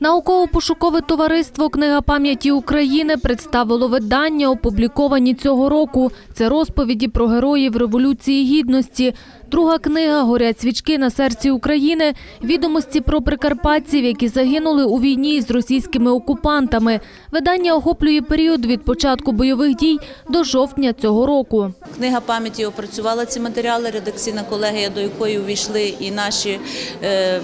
Науково-пошукове товариство Книга пам'яті України представило видання, опубліковані цього року. Це розповіді про героїв Революції Гідності. Друга книга Горять свічки на серці України. Відомості про прикарпатців, які загинули у війні з російськими окупантами. Видання охоплює період від початку бойових дій до жовтня цього року. Книга пам'яті опрацювала ці матеріали, редакційна колегія, до якої увійшли і наші. е,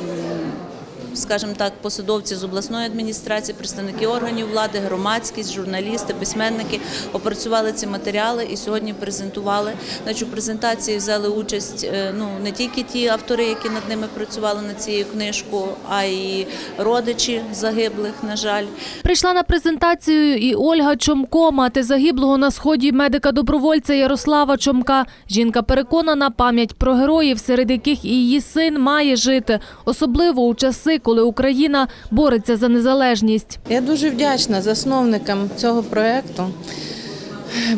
Скажімо так, посадовці з обласної адміністрації, представники органів влади, громадськість, журналісти, письменники опрацювали ці матеріали і сьогодні презентували. Значить, у презентації взяли участь е, ну не тільки ті автори, які над ними працювали над цією книжкою, а й родичі загиблих. На жаль, Прийшла на презентацію і Ольга Чомко, мати загиблого на сході медика-добровольця Ярослава Чомка. Жінка переконана, пам'ять про героїв, серед яких і її син має жити, особливо у часи, коли Україна бореться за незалежність. Я дуже вдячна засновникам цього проєкту.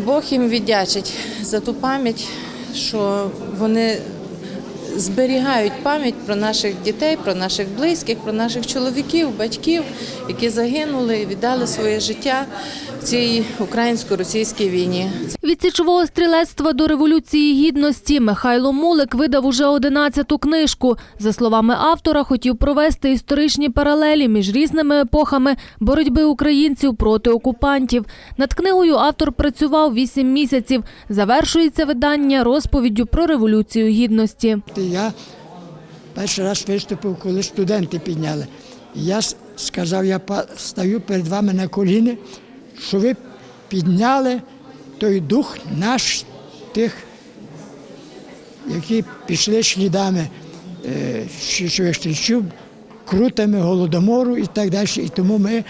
Бог їм віддячить за ту пам'ять, що вони зберігають пам'ять про наших дітей, про наших близьких, про наших чоловіків, батьків, які загинули і віддали своє життя в цій українсько-російській війні. Від січового стрілецтва до революції гідності Михайло Мулик видав уже 11-ту книжку. За словами автора, хотів провести історичні паралелі між різними епохами боротьби українців проти окупантів. Над книгою автор працював 8 місяців. Завершується видання розповіддю про революцію гідності. Я перший раз виступив, коли студенти підняли. Я сказав, я стою перед вами на коліни, що ви підняли той дух наш тих, які пішли слідами е, крутами голодомору і так далі. І тому ми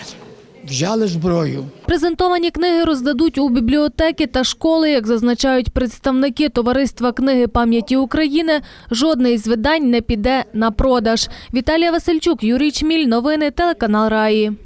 взяли зброю. Презентовані книги роздадуть у бібліотеки та школи, як зазначають представники товариства книги пам'яті України. Жодне із видань не піде на продаж. Віталія Васильчук, Юрій Чміль. Новини телеканал Раї.